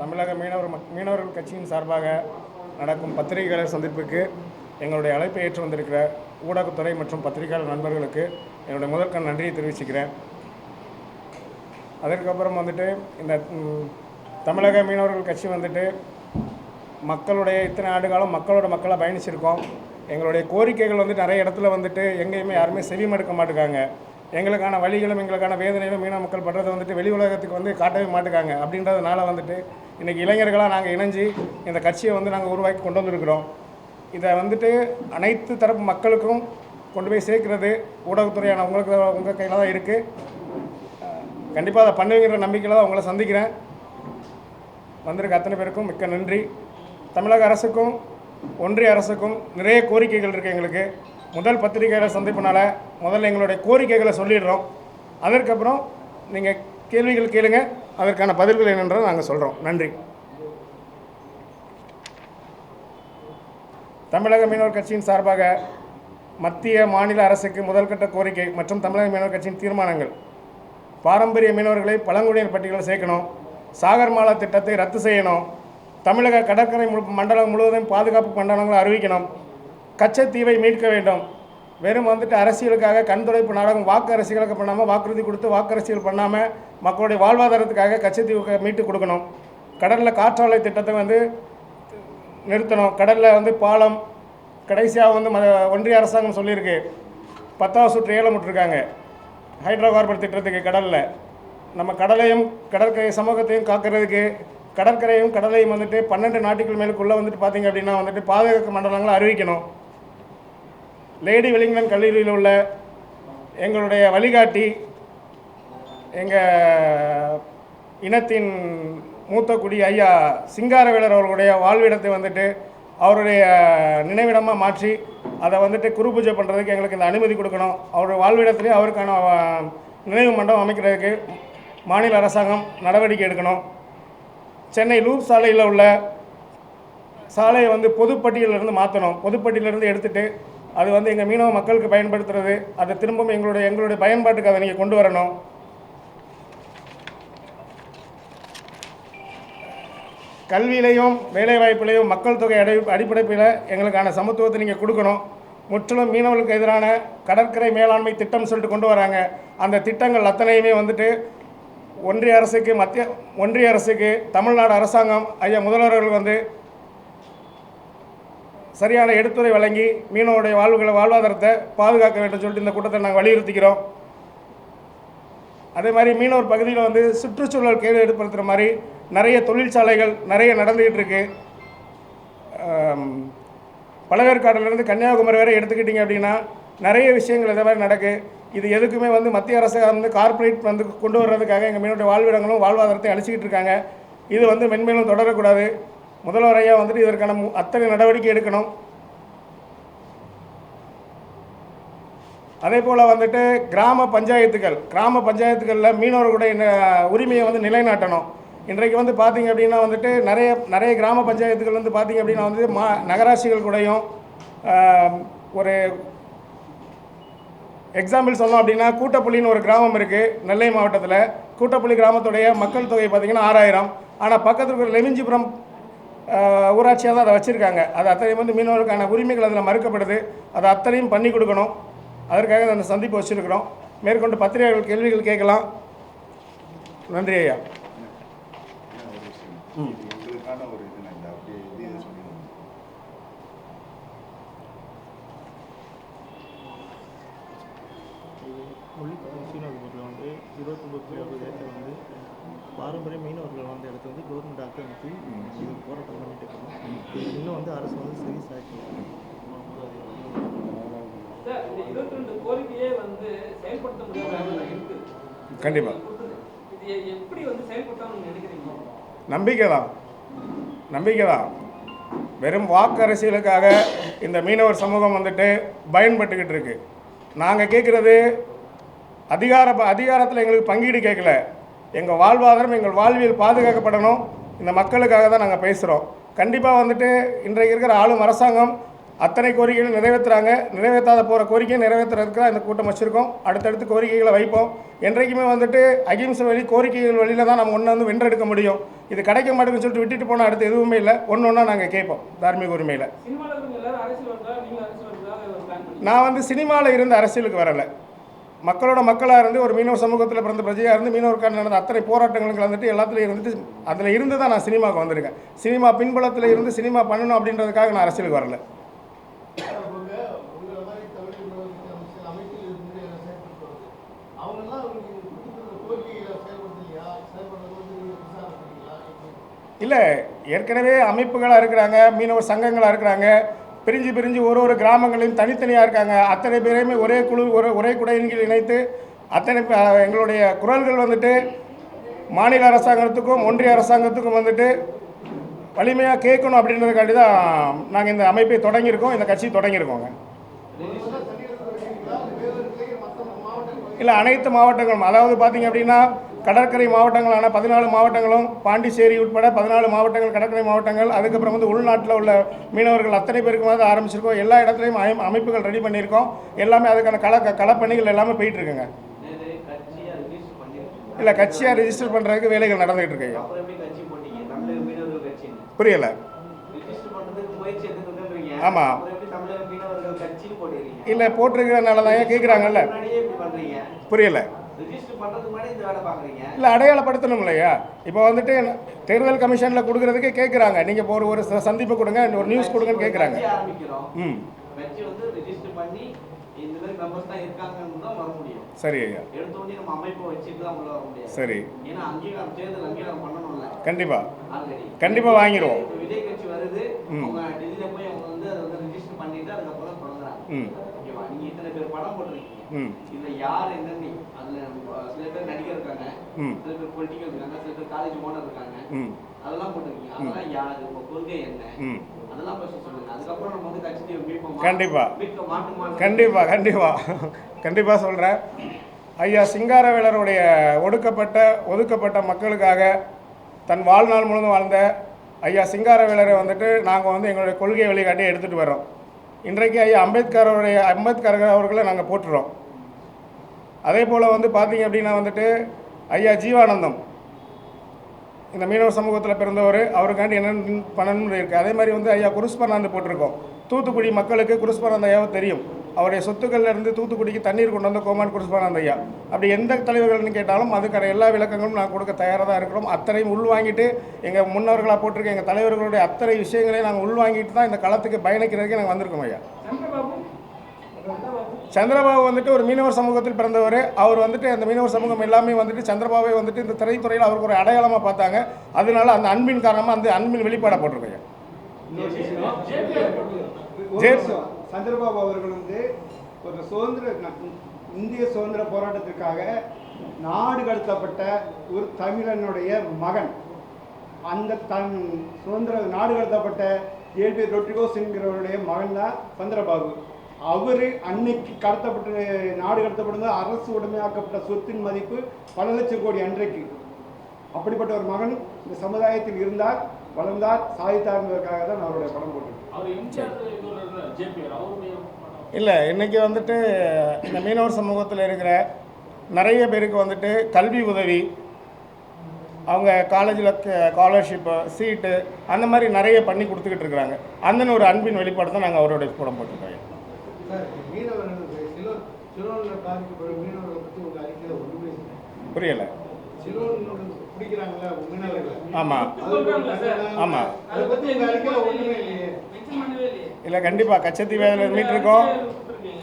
தமிழக மீனவர் மீனவர்கள் கட்சியின் சார்பாக நடக்கும் பத்திரிகையாளர் சந்திப்புக்கு எங்களுடைய அழைப்பை ஏற்று வந்திருக்கிற ஊடகத்துறை மற்றும் பத்திரிகையாளர் நண்பர்களுக்கு என்னுடைய முதற்கண் நன்றியை தெரிவிச்சுக்கிறேன். அதற்கப்புறம் வந்துட்டு இந்த தமிழக மீனவர்கள் கட்சி வந்துட்டு மக்களுடைய இத்தனை ஆண்டு காலம் மக்களோட மக்களை பயணிச்சிருக்கோம். எங்களுடைய கோரிக்கைகள் வந்து நிறைய இடத்துல வந்துட்டு எங்கேயுமே யாருமே செவிமடுக்க மாட்டுக்காங்க. எங்களுக்கான வழிகளும் எங்களுக்கான வேதனையும் மீனவ மக்கள் படுறதை வந்துட்டு வெளி உலகத்துக்கு வந்து காட்டவே மாட்டுக்காங்க. அப்படின்றதுனால வந்துட்டு இன்றைக்கி இளைஞர்களாக நாங்கள் இணைஞ்சு இந்த கட்சியை வந்து நாங்கள் உருவாக்கி கொண்டு வந்திருக்கிறோம். இதை வந்துட்டு அனைத்து தரப்பு மக்களுக்கும் கொண்டு போய் சேர்க்கிறது ஊடகத்துறையான உங்களுக்கு உங்கள் கையில் தான் இருக்குது கண்டிப்பாக அதை பண்ணுவீங்கிற நம்பிக்கையில் தான் உங்களை சந்திக்கிறேன். வந்திருக்க அத்தனை பேருக்கும் மிக்க நன்றி. தமிழக அரசுக்கும் ஒன்றிய அரசுக்கும் நிறைய கோரிக்கைகள் இருக்குது எங்களுக்கு. முதல் பத்திரிகையாளர் சந்திப்பினால் முதல்ல எங்களுடைய கோரிக்கைகளை சொல்லிடுறோம். அதற்கப்புறம் நீங்கள் கேள்விகள் கேளுங்கள் அதற்கான பதில்கள் என்னென்றால் நாங்கள் சொல்கிறோம் நன்றி. தமிழக மீனவர் கட்சியின் சார்பாக மத்திய மாநில அரசுக்கு முதல்கட்ட கோரிக்கை மற்றும் தமிழக மீனவர் கட்சியின் தீர்மானங்கள். பாரம்பரிய மீனவர்களை பழங்குடியினர் பட்டியலில் சேர்க்கணும். சாகர்மாலா திட்டத்தை ரத்து செய்யணும். தமிழக கடற்கரை மண்டலம் முழுவதும் பாதுகாப்பு மண்டலங்களை அறிவிக்கணும். கச்சத்தீவை மீட்க வேண்டும். வெறும் வந்துட்டு அரசியலுக்காக கண்துடைப்பு நாடகம் வாக்கு அரசியலுக்கு பண்ணாமல் வாக்குறுதி கொடுத்து வாக்கு அரசியல் பண்ணாமல் மக்களுடைய வாழ்வாதாரத்துக்காக கச்சத்தீவுக்கு மீட்டு கொடுக்கணும். கடலில் காற்றாலை திட்டத்தை வந்து நிறுத்தணும். கடலில் வந்து பாலம் கடைசியாக வந்து ம ஒன்றிய அரசாங்கம் சொல்லியிருக்கு. பத்தாவது சுற்று ஏலம் விட்டுருக்காங்க. ஹைட்ரோ கார்பன் திட்டத்துக்கு கடலில். நம்ம கடலையும் கடற்கரை சமூகத்தையும் காக்கிறதுக்கு கடற்கரையும் கடலையும் வந்துட்டு பன்னெண்டு நாட்டுகள் மேலுக்குள்ளே வந்துட்டு பார்த்தீங்க அப்படின்னா வந்துட்டு பாதுகாப்பு மண்டலங்களை அறிவிக்கணும். லேடி வெலிங்டன் கல்லூரியில் உள்ள எங்களுடைய வழிகாட்டி எங்கள் இனத்தின் மூத்த குடி ஐயா சிங்காரவேலர் அவர்களுடைய வாழ்விடத்தை வந்துட்டு அவருடைய நினைவிடமாக மாற்றி அதை வந்துட்டு குரு பூஜை பண்ணுறதுக்கு எங்களுக்கு இந்த அனுமதி கொடுக்கணும். அவருடைய வாழ்விடத்திலே அவருக்கான நினைவு மண்டபம் அமைக்கிறதுக்கு மாநில அரசாங்கம் நடவடிக்கை எடுக்கணும். சென்னை லூப் சாலையில் உள்ள சாலையை வந்து பொதுப்பட்டியலிருந்து மாற்றணும் பொதுப்பட்டியிலிருந்து எடுத்துகிட்டு அது வந்து எங்கள் மீனவ மக்களுக்கு பயன்படுத்துறது. அதை திரும்பவும் எங்களுடைய எங்களுடைய பயன்பாட்டுக்கு அதை நீங்கள் கொண்டு வரணும். கல்வியிலையும் வேலைவாய்ப்பிலையும் மக்கள் தொகை அடி அடிப்படைப்பில் எங்களுக்கான சமத்துவத்தை நீங்கள் கொடுக்கணும். முற்றிலும் மீனவர்களுக்கு எதிரான கடற்கரை மேலாண்மை திட்டம் சொல்லிட்டு கொண்டு வராங்க. அந்த திட்டங்கள் அத்தனையுமே வந்துட்டு ஒன்றிய அரசுக்கு மத்திய ஒன்றிய அரசுக்கு தமிழ்நாடு அரசாங்கம் ஐயா முதல்வர்கள் வந்து சரியான எடுத்துரை வழங்கி மீனவருடைய வாழ்வுகளை வாழ்வாதாரத்தை பாதுகாக்க வேண்டும் சொல்லிட்டு இந்த கூட்டத்தை நாங்கள் வலியுறுத்திக்கிறோம். அதே மாதிரி மீனவர் பகுதியில் வந்து சுற்றுச்சூழல் கேடு ஏற்படுத்துகிற மாதிரி நிறைய தொழிற்சாலைகள் நிறைய நடந்துக்கிட்டு இருக்கு. பழவேற்காடுலேருந்து கன்னியாகுமரி வரை எடுத்துக்கிட்டிங்க அப்படின்னா நிறைய விஷயங்கள் இதே மாதிரி நடக்கு. இது எதுக்குமே வந்து மத்திய அரசு வந்து கார்ப்பரேட் வந்து கொண்டு வர்றதுக்காக எங்கள் மீனோட வாழ்விடங்களும் வாழ்வாதாரத்தை அழிச்சிக்கிட்டு இருக்காங்க. இது வந்து மென்மேலும் தொடரக்கூடாது. முதல்வர் ஐயா வந்துட்டு இதற்கான மு- அத்தனை நடவடிக்கை எடுக்கணும். அதே போல் வந்துட்டு கிராம பஞ்சாயத்துகள் கிராம பஞ்சாயத்துகளில் மீனவர்களுடைய உரிமையை வந்து நிலைநாட்டணும். இன்றைக்கு வந்து பார்த்தீங்க அப்படின்னா வந்துட்டு நிறைய நிறைய கிராம பஞ்சாயத்துகள் வந்து பார்த்தீங்க அப்படின்னா வந்து மா நகராட்சிகள் கூடயும் ஒரு எக்ஸாம்பிள் சொல்லணும் அப்படின்னா கூட்டப்புள்ளின்னு ஒரு கிராமம் இருக்குது நெல்லை மாவட்டத்தில். கூட்டப்புள்ளி கிராமத்துடைய மக்கள் தொகை பார்த்திங்கன்னா ஆறாயிரம். ஆனால் பக்கத்தில் இருக்கிற லெமிஞ்சிபுரம் ஊராட்சியாக தான் அதை வச்சுருக்காங்க. அது அத்தனையும் வந்து மீனவர்களுக்கான உரிமைகள் அதில் மறுக்கப்படுது. அதை அத்தனையும் பண்ணி கொடுக்கணும். அதற்காக அந்த சந்திப்பு வச்சுருக்கிறோம். மேற்கொண்டு பத்திரிகைகள் கேள்விகள் கேட்கலாம். நன்றி ஐயா. எங்களுக்கான ஒரு இது நான் இந்த அப்படியே இது இது சொல்லிடுவோம் மொழி சீனர்கள் வந்து இருபத்தொம்பது ஏக்கர் வந்து பாரம்பரிய மீனவர்கள் வந்து இடத்த வந்து கவர்மெண்ட் ஆக்கிரமித்து இது போராட்டம் பண்ணிட்டு இருக்கோம். இன்னும் வந்து அரசு வந்து சரி சாய்க்கல சார், இந்த இருபத்தி ரெண்டு கோரிக்கையே வந்து செயல்படுத்த முடியாத அளவுல இருக்கு. கண்டிப்பாக எப்படி வந்து செயல்படுத்தணும்னு நினைக்கிறீங்க? நம்பிக்கை தான். நம்பிக்கை தான். வெறும் வாக்கு அரசியலுக்காக இந்த மீனவர் சமூகம் வந்துட்டு பயன்பட்டுக்கிட்டு இருக்கு. நாங்கள் கேட்குறது அதிகார அதிகாரத்தில் எங்களுக்கு பங்கீடு கேட்கல. எங்கள் வாழ்வாதாரம் எங்கள் வாழ்வியல் பாதுகாக்கப்படணும். இந்த மக்களுக்காக தான் நாங்கள் பேசுகிறோம் கண்டிப்பாக வந்துட்டு இன்றைக்கு இருக்கிற ஆளும் அரசாங்கம் அத்தனை கோரிக்கைகளும் நிறைவேற்றுறாங்க நிறைவேற்றாத போகிற கோரிக்கையை நிறைவேற்றுறதுக்கு தான் இந்த கூட்டம் வச்சுருக்கோம். அடுத்தடுத்து கோரிக்கைகளை வைப்போம். என்றைக்குமே வந்துட்டு அகிம்சை வழி கோரிக்கைகள் வழியில் தான் நம்ம ஒன்று வந்து வென்றெடுக்க முடியும். இது கிடைக்க மாட்டேங்குன்னு சொல்லிட்டு விட்டுட்டு போனால் அடுத்து எதுவுமே இல்லை. ஒன்று ஒன்றா நாங்கள் கேட்போம். தார்மீக உரிமையில். நான் வந்து சினிமாவில் இருந்து அரசியலுக்கு வரலை. மக்களோட மக்களாக இருந்து ஒரு மீனவர் சமூகத்தில் பிறந்த பிரஜையாக இருந்து மீனவருக்கான நடந்த அத்தனை போராட்டங்களும் கலந்துட்டு எல்லாத்துலையும் இருந்துட்டு அதில் இருந்து தான் நான் சினிமாவுக்கு வந்திருக்கேன். சினிமா பின்புலத்தில் இருந்து சினிமா பண்ணணும் அப்படின்றதுக்காக நான் அரசியலுக்கு வரல. இல்லை ஏற்கனவே அமைப்புகளாக இருக்கிறாங்க மீனவர் சங்கங்களாக இருக்கிறாங்க பிரிஞ்சு பிரிஞ்சு ஒரு ஒரு கிராமங்களையும் தனித்தனியாக இருக்காங்க. அத்தனை பேரையுமே ஒரே குழு ஒரு ஒரே குடையின் கீழ் இணைத்து அத்தனை எங்களுடைய குரல்கள் வந்துட்டு மாநில அரசாங்கத்துக்கும் ஒன்றிய அரசாங்கத்துக்கும் வந்துட்டு வலிமையாக கேட்கணும் அப்படின்றதுக்காண்டி தான் நாங்கள் இந்த அமைப்பை தொடங்கியிருக்கோம். இந்த கட்சி தொடங்கியிருக்கோங்க. இல்லை அனைத்து மாவட்டங்களும் அதாவது பார்த்தீங்க அப்படின்னா கடற்கரை மாவட்டங்களான பதினாலு மாவட்டங்களும் பாண்டிச்சேரி உட்பட பதினாலு மாவட்டங்கள் கடற்கரை மாவட்டங்கள் அதுக்கப்புறம் வந்து உள்நாட்டில் உள்ள மீனவர்கள் அத்தனை பேருக்குமாவது ஆரம்பிச்சிருக்கோம். எல்லா இடத்துலையும் அமை- அமைப்புகள் ரெடி பண்ணியிருக்கோம். எல்லாமே அதுக்கான கள களப்பணிகள் எல்லாமே போயிட்டு இருக்குங்க இல்லை கட்சியாக ரிஜிஸ்டர் பண்ணுறதுக்கு வேலைகள் நடந்துகிட்டு இருக்கு புரியலை. ஆமாம் புரியல இல்லை போட்டிருக்கிறனால தான் கேட்குறாங்கல்ல புரியலை புரியல. இல்லை அடையாளப்படுத்தணும் இல்லையா? இப்போ வந்துட்டு தேர்தல் கமிஷனில் கொடுக்குறதுக்கே கேட்குறாங்க நீங்கள் இப்போ ஒரு ஒரு சந்திப்பு கொடுங்க ஒரு நியூஸ் கொடுங்கன்னு கேட்குறாங்க ம். சரி ஐயா. சரி. ஆல்ரெடி. கண்டிப்பாக வாங்கிடுவோம். ஓகேவா? நீங்க இத்தனை பேர் படம் போட்டிருக்கீங்க. இதுல யார் என்னன்னு அதுல சில பேர் நடிகர் இருக்காங்க. ம். சில பேர் பொலிட்டிக்கல் இருக்காங்க. சில பேர் காலேஜ் ஓனர் இருக்காங்க. ம். அதெல்லாம் போட்டிருக்கீங்க. அதெல்லாம் யாரு? உங்க கொள்கை என்ன? ம். அதெல்லாம் ஃபர்ஸ்ட் சொல்லுங்க. அதுக்கப்புறம் நம்ம வந்து கட்சி மீட்போமா? கண்டிப்பா. மீட்க மாட்டோமா? கண்டிப்பாக கண்டிப்பாக கண்டிப்பாக சொல்கிறேன் ஐயா சிங்காரவேலருடைய ஒடுக்கப்பட்ட ஒதுக்கப்பட்ட மக்களுக்காக தன் வாழ்நாள் முழுவதும் வாழ்ந்த ஐயா சிங்காரவேலரை வந்துட்டு நாங்கள் வந்து எங்களுடைய கொள்கையை வழிகாட்டி எடுத்துகிட்டு வர்றோம். இன்றைக்கு ஐயா அம்பேத்கருடைய அம்பேத்கர் அவர்களை நாங்கள் போட்டுறோம் அதே போல் வந்து பார்த்தீங்க அப்படின்னா வந்துட்டு ஐயா ஜீவானந்தம். இந்த மீனவ சமூகத்தில் பிறந்தவர் அவருக்காண்டி என்னென்ன பண்ணணும்னு இருக்குது அதே மாதிரி வந்து ஐயா குருஸ்பர்ணாந்து போட்டிருக்கோம். தூத்துக்குடி மக்களுக்கு குருஸ்பர்ணாந்த ஐயாவை தெரியும். அவருடைய சொத்துக்கள்ல இருந்து தூத்துக்குடிக்கு தண்ணீர் கொண்டு வந்த கோமான் குருஸ்பர்ணாந்த ஐயா. அப்படி எந்த தலைவர்கள்னு கேட்டாலும் அதுக்கான எல்லா விளக்கங்களும் நான் கொடுக்க தயாராக தான் இருக்கிறோம். அத்தனையும் உள்வாங்கிட்டு எங்கள் முன்னோர்களாக போட்டிருக்க எங்கள் தலைவர்களுடைய அத்தனை விஷயங்களையும் நாங்கள் உள்வாங்கிட்டு தான் இந்த களத்துக்கு பயணிக்கிறதுக்கு நாங்கள் வந்திருக்கோம் ஐயா. சந்திரபாபு சந்திரபாபு சந்திரபாபு வந்துட்டு ஒரு மீனவர் சமூகத்தில் பிறந்தவர். அவர் வந்துட்டு அந்த மீனவர் சமூகம் எல்லாமே வந்துட்டு சந்திரபாபுவை வந்துட்டு இந்த திரைத்துறையில் அவருக்கு ஒரு அடையாளமாக பார்த்தாங்க. அதனால அந்த அன்பின் காரணமாக அந்த அன்பின் வெளிப்பாடாக போட்டிருக்கேன் சந்திரபாபு அவர்கள் வந்து ஒரு சுதந்திர இந்திய சுதந்திர போராட்டத்திற்காக நாடு கடத்தப்பட்ட ஒரு தமிழனுடைய மகன். அந்த தன் சுதந்திர நாடு கடத்தப்பட்ட ஏபி ரொட்ரிகோஸ் என்கிறவருடைய மகன் தான் சந்திரபாபு. அவர் அன்னைக்கு கடத்தப்பட்ட நாடு கடத்தப்பட்டது அரசு உடைமையாக்கப்பட்ட சொத்தின் மதிப்பு பல லட்சம் கோடி அன்றைக்கு. அப்படிப்பட்ட ஒரு மகன் இந்த சமுதாயத்தில் இருந்தார் வளர்ந்தார் சாதித்தார் என்பதற்காக தான் அவருடைய படம் போட்டிருக்கேன் இல்லை இன்றைக்கி வந்துட்டு இந்த மீனவர் சமூகத்தில் இருக்கிற நிறைய பேருக்கு வந்துட்டு கல்வி உதவி அவங்க காலேஜில் ஸ்காலர்ஷிப்பு சீட்டு அந்த மாதிரி நிறைய பண்ணி கொடுத்துக்கிட்டு இருக்கிறாங்க. அந்த ஒரு அன்பின் வெளிப்பாடு தான் நாங்கள் அவருடைய படம் போட்டிருக்கோம். புரியலை. சிலோன் பிடிக்கிறாங்களா மீனவர்களை? ஆமாம் ஆமாம் அதை பற்றி உங்கள் அறிக்கையில் ஒன்றுமே இல்லையே மென்ஷன் பண்ணவே இல்லையே இல்லை கண்டிப்பாக கச்சத்தீவு அதில் மீட்டிருக்கோம்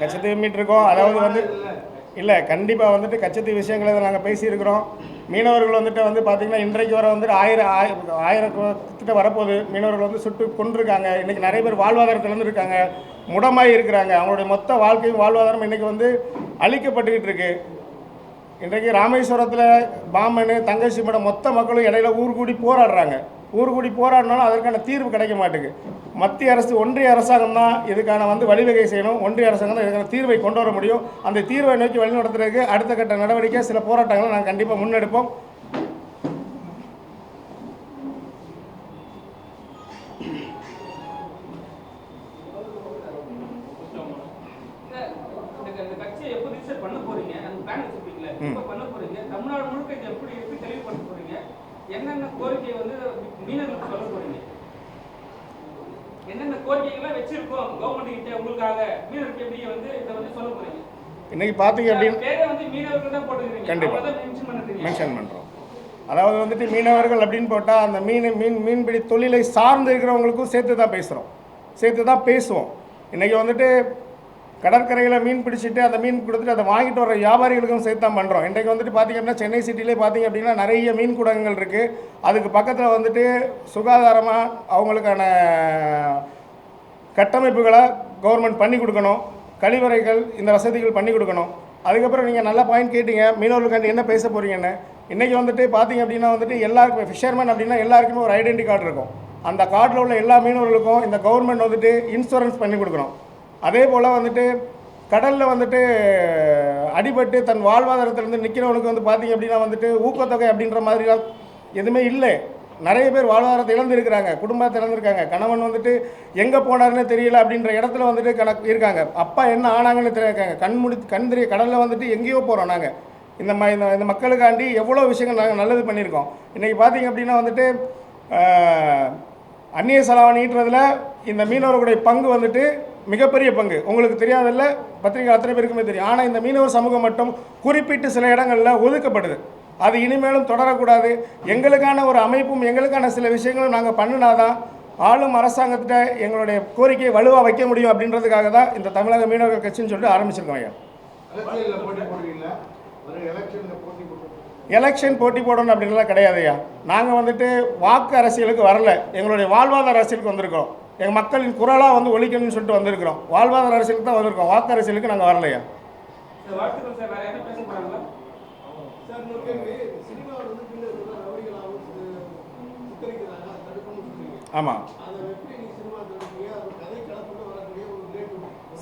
கச்சத்தீவு மீட்டிருக்கோம் அதாவது வந்து இல்லை கண்டிப்பாக வந்துட்டு கச்சத்தீவு விஷயங்களை நாங்கள் பேசியிருக்கிறோம். மீனவர்கள் வந்துட்டு வந்து பார்த்திங்கன்னா இன்றைக்கு வர வந்துட்டு ஆயிரம் ஆயிரம் ஆயிரம் வரப்போகுது. மீனவர்கள் வந்து சுட்டு கொண்டிருக்காங்க இன்றைக்கி நிறைய பேர் வாழ்வாதாரத்துலேருந்து இருக்காங்க முடமாய் இருக்கிறாங்க. அவங்களுடைய மொத்த வாழ்க்கையும் வாழ்வாதாரம் இன்றைக்கி வந்து அழிக்கப்பட்டுக்கிட்டு இருக்குது இன்றைக்கு ராமேஸ்வரத்தில் பாமனு தங்கச்சி மடம் மொத்த மக்களும் இடையில ஊர் கூடி போராடுறாங்க. ஊர் கூடி போராடினாலும் அதற்கான தீர்வு கிடைக்க மாட்டேங்குது. மத்திய அரசு ஒன்றிய அரசாங்கம் தான் இதுக்கான வந்து வழிவகை செய்யணும். ஒன்றிய அரசாங்கம் தான் இதுக்கான தீர்வை கொண்டு வர முடியும். அந்த தீர்வை நோக்கி வழிநடத்துறதுக்கு அடுத்த கட்ட நடவடிக்கை சில போராட்டங்களை நாங்கள் கண்டிப்பாக முன்னெடுப்போம். என்னென்ன கோரிக்கை வந்து மீனவர்களுக்கு சொல்ல போறீங்க. என்னென்ன கோரிக்கைகள்லாம் வச்சிருக்கோம் கவர்மெண்ட் கிட்ட உங்களுக்காக? மீனவருக்கு எப்படி வந்து இதை வந்து சொல்ல போறீங்க? இன்றைக்கி பார்த்தீங்க அப்படின்னு பேரை வந்து மீனவர்கள் தான் போட்டுக்கிறீங்க. கண்டிப்பா. அவங்க தான் மென்ஷன் பண்ணுறீங்க. மென்ஷன் பண்ணுறோம் அதாவது வந்துட்டு மீனவர்கள் அப்படின்னு போட்டால் அந்த மீன் மீன் மீன்பிடி தொழிலை சார்ந்து இருக்கிறவங்களுக்கும் சேர்த்து தான் பேசுகிறோம் சேர்த்து தான் பேசுவோம். இன்றைக்கி வந்துட்டு கடற்கரையில் மீன் பிடிச்சிட்டு அந்த மீன் கொடுத்துட்டு அதை வாங்கிட்டு வர வியாபாரிகளுக்கும் சேர்த்து தான் பண்ணுறோம் இன்றைக்கு வந்துட்டு பார்த்திங்க அப்படின்னா சென்னை சிட்டிலே பார்த்தீங்க அப்படின்னா நிறைய மீன் கூடங்கள் இருக்குது அதுக்கு பக்கத்தில் வந்துட்டு சுகாதாரமாக அவங்களுக்கான கட்டமைப்புகளை கவர்மெண்ட் பண்ணி கொடுக்கணும். கழிவறைகள் இந்த வசதிகள் பண்ணி கொடுக்கணும். அதுக்கப்புறம் நீங்கள் நல்ல பாயிண்ட் கேட்டீங்க. மீனவர்களுக்காண்டி என்ன பேச போகிறீங்கன்னு இன்றைக்கி வந்துட்டு பார்த்தீங்க அப்படின்னா வந்துட்டு எல்லாருக்குமே ஃபிஷர்மேன் அப்படின்னா எல்லாருக்குமே ஒரு ஐடென்டி கார்டு இருக்கும். அந்த கார்டில் உள்ள எல்லா மீனவர்களுக்கும் இந்த கவர்மெண்ட் வந்துட்டு இன்சூரன்ஸ் பண்ணி கொடுக்கணும். அதே போல் வந்துட்டு கடலில் வந்துட்டு அடிபட்டு தன் வாழ்வாதாரத்திலேருந்து நிற்கிறவனுக்கு வந்து பார்த்தீங்க அப்படின்னா வந்துட்டு ஊக்கத்தொகை அப்படின்ற மாதிரிலாம் எதுவுமே இல்லை. நிறைய பேர் வாழ்வாதாரத்தை இழந்திருக்கிறாங்க குடும்பத்தை இழந்திருக்காங்க. கணவன் வந்துட்டு எங்கே போனாருன்னு தெரியல அப்படின்ற இடத்துல வந்துட்டு கணக்கு இருக்காங்க. அப்பா என்ன ஆனாங்கன்னு தெரியாங்க கண் முடி கண் தெரிய கடலில் வந்துட்டு எங்கேயோ போகிறோம் நாங்கள் இந்த ம இந்த இந்த மக்களுக்காண்டி எவ்வளோ விஷயங்கள் நாங்கள் நல்லது பண்ணியிருக்கோம். இன்றைக்கி பார்த்தீங்க அப்படின்னா வந்துட்டு அந்நிய செலவாணி இந்த மீனவர்களுடைய பங்கு வந்துட்டு மிகப்பெரிய பங்கு. உங்களுக்கு தெரியாதல்ல பத்திரிகை அத்தனை பேருக்குமே தெரியும். ஆனால் இந்த மீனவர் சமூகம் மட்டும் குறிப்பிட்டு சில இடங்களில் ஒதுக்கப்படுது. அது இனிமேலும் தொடரக்கூடாது. எங்களுக்கான ஒரு அமைப்பும் எங்களுக்கான சில விஷயங்களும் நாங்கள் பண்ணினாதான் ஆளும் அரசாங்கத்திட்ட எங்களுடைய கோரிக்கையை வலுவாக வைக்க முடியும் அப்படின்றதுக்காக தான் இந்த தமிழக மீனவர்கள் கட்சின்னு சொல்லிட்டு ஆரம்பிச்சிருக்கோம் ஐயா. எலெக்ஷன் போட்டி போடணும் அப்படின்லாம் கிடையாதுய்யா நாங்கள் வந்துட்டு வாக்கு அரசியலுக்கு வரல. எங்களுடைய வாழ்வாதார அரசியலுக்கு வந்திருக்கோம் எங்கள் மக்களின் குரலாக வந்து ஒழிக்கணும்னு சொல்லிட்டு வந்திருக்கிறோம். வாழ்வாதார அரசியலுக்கு தான் வந்திருக்கோம். வாக்கு அரசியலுக்கு நாங்கள் வரலையா? ஆமாம்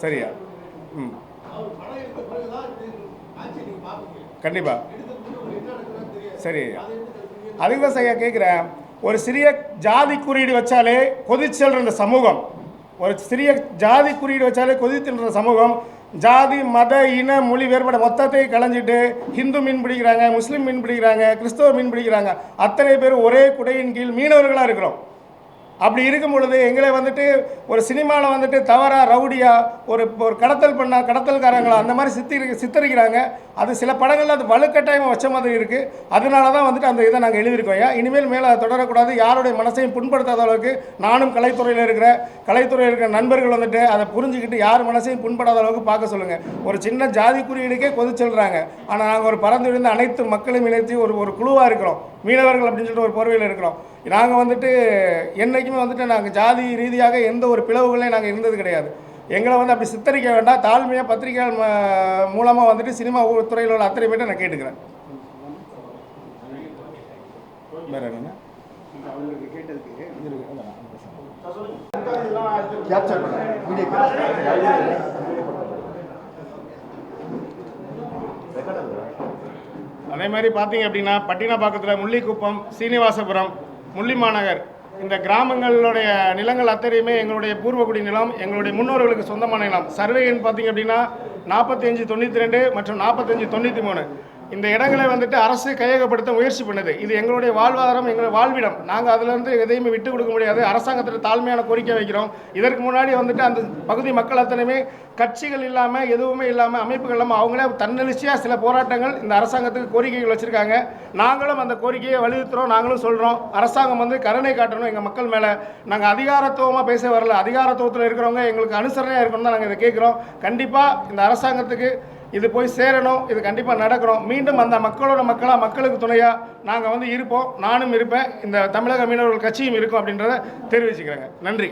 சரியா. ம். கண்டிப்பாக சரி. அதுக்கு தான் ஐயா கேட்குறேன் ஒரு சிறிய ஜாதி குறியீடு வச்சாலே கொதிச்சல்ற இந்த சமூகம். ஒரு சிறிய ஜாதி குறியீடு வச்சாலே கொதித்துன்ற சமூகம். ஜாதி மத இன மொழி வேறுபாடு மொத்தத்தை களைஞ்சிட்டு ஹிந்து மீன் பிடிக்கிறாங்க முஸ்லீம் மீன் பிடிக்கிறாங்க கிறிஸ்தவ மீன் பிடிக்கிறாங்க. அத்தனை பேர் ஒரே குடையின் கீழ் மீனவர்களாக இருக்கிறோம். அப்படி இருக்கும் பொழுது எங்களை வந்துட்டு ஒரு சினிமாவில் வந்துட்டு தவறாக ரவுடியாக ஒரு ஒரு கடத்தல் பண்ணால் கடத்தல்காரங்களா அந்த மாதிரி சித்தரி சித்தரிக்கிறாங்க. அது சில படங்களில் அது வலுக்கட்டாயமாக வச்ச மாதிரி இருக்குது அதனால தான் வந்துட்டு அந்த இதை நாங்கள் எழுதியிருக்கோம். ஐயா இனிமேல் மேலே அதை தொடரக்கூடாது. யாருடைய மனசையும் புண்படுத்தாத அளவுக்கு நானும் கலைத்துறையில் இருக்கிற கலைத்துறையில் இருக்கிற நண்பர்கள் வந்துட்டு அதை புரிஞ்சுக்கிட்டு யார் மனசையும் புண்படாத அளவுக்கு பார்க்க சொல்லுங்கள் ஒரு சின்ன ஜாதி குறியீடுக்கே கொதிச்சல்றாங்க ஆனால் நாங்கள் ஒரு பறந்து விழுந்த அனைத்து மக்களையும் இணைத்து ஒரு ஒரு குழுவாக இருக்கிறோம். மீனவர்கள் அப்படின்னு சொல்லிட்டு ஒரு பொறுவையில் இருக்கிறோம். நாங்கள் வந்துட்டு என்றைக்குமே வந்துட்டு நாங்கள் ஜாதி ரீதியாக எந்த ஒரு பிளவுகளையும் நாங்கள் இருந்தது கிடையாது. எங்களை வந்து அப்படி சித்தரிக்க வேண்டாம். தாழ்மையாக பத்திரிகைகள் மூலமாக வந்துட்டு சினிமா துறையில் உள்ள அத்தனை பேர்ட்ட நான் கேட்டுக்கிறேன். வேற என்ன? அதே மாதிரி பார்த்தீங்க அப்படின்னா பட்டினப்பாக்கத்தில் முள்ளிக்குப்பம் சீனிவாசபுரம் முள்ளிமாநகர் இந்த கிராமங்களுடைய நிலங்கள் அத்தனையுமே எங்களுடைய பூர்வகுடி நிலம் எங்களுடைய முன்னோர்களுக்கு சொந்தமான நிலம். சர்வே எண் பார்த்தீங்க அப்படின்னா நாற்பத்தஞ்சு தொண்ணூற்றி ரெண்டு மற்றும் நாற்பத்தஞ்சு தொண்ணூற்றி மூணு. இந்த இடங்களை வந்துட்டு அரசு கையகப்படுத்த முயற்சி பண்ணுது. இது எங்களுடைய வாழ்வாதாரம் எங்களுடைய வாழ்விடம். நாங்கள் அதுலேருந்து எதையுமே விட்டு கொடுக்க முடியாது. அரசாங்கத்தில் தாழ்மையான கோரிக்கை வைக்கிறோம். இதற்கு முன்னாடி வந்துட்டு அந்த பகுதி மக்கள் அத்தனையுமே கட்சிகள் இல்லாமல் எதுவுமே இல்லாமல் அமைப்புகள் இல்லாமல் அவங்களே தன்னெழுச்சியாக சில போராட்டங்கள் இந்த அரசாங்கத்துக்கு கோரிக்கைகள் வச்சுருக்காங்க. நாங்களும் அந்த கோரிக்கையை வலியுறுத்துகிறோம் நாங்களும் சொல்கிறோம் அரசாங்கம் வந்து கருணை காட்டணும் எங்கள் மக்கள் மேலே. நாங்கள் அதிகாரத்துவமாக பேச வரல. அதிகாரத்துவத்தில் இருக்கிறவங்க எங்களுக்கு அனுசரணையாக இருக்கணும் தான் நாங்கள் இதை கேட்குறோம் கண்டிப்பாக இந்த அரசாங்கத்துக்கு இது போய் சேரணும் இது கண்டிப்பாக நடக்கணும். மீண்டும் அந்த மக்களோட மக்களாக மக்களுக்கு துணையாக நாங்கள் வந்து இருப்போம். நானும் இருப்பேன். இந்த தமிழக மீனவர்கள் கட்சியும் இருக்கும் அப்படின்றத தெரிவிச்சுக்கிறேங்க. நன்றி.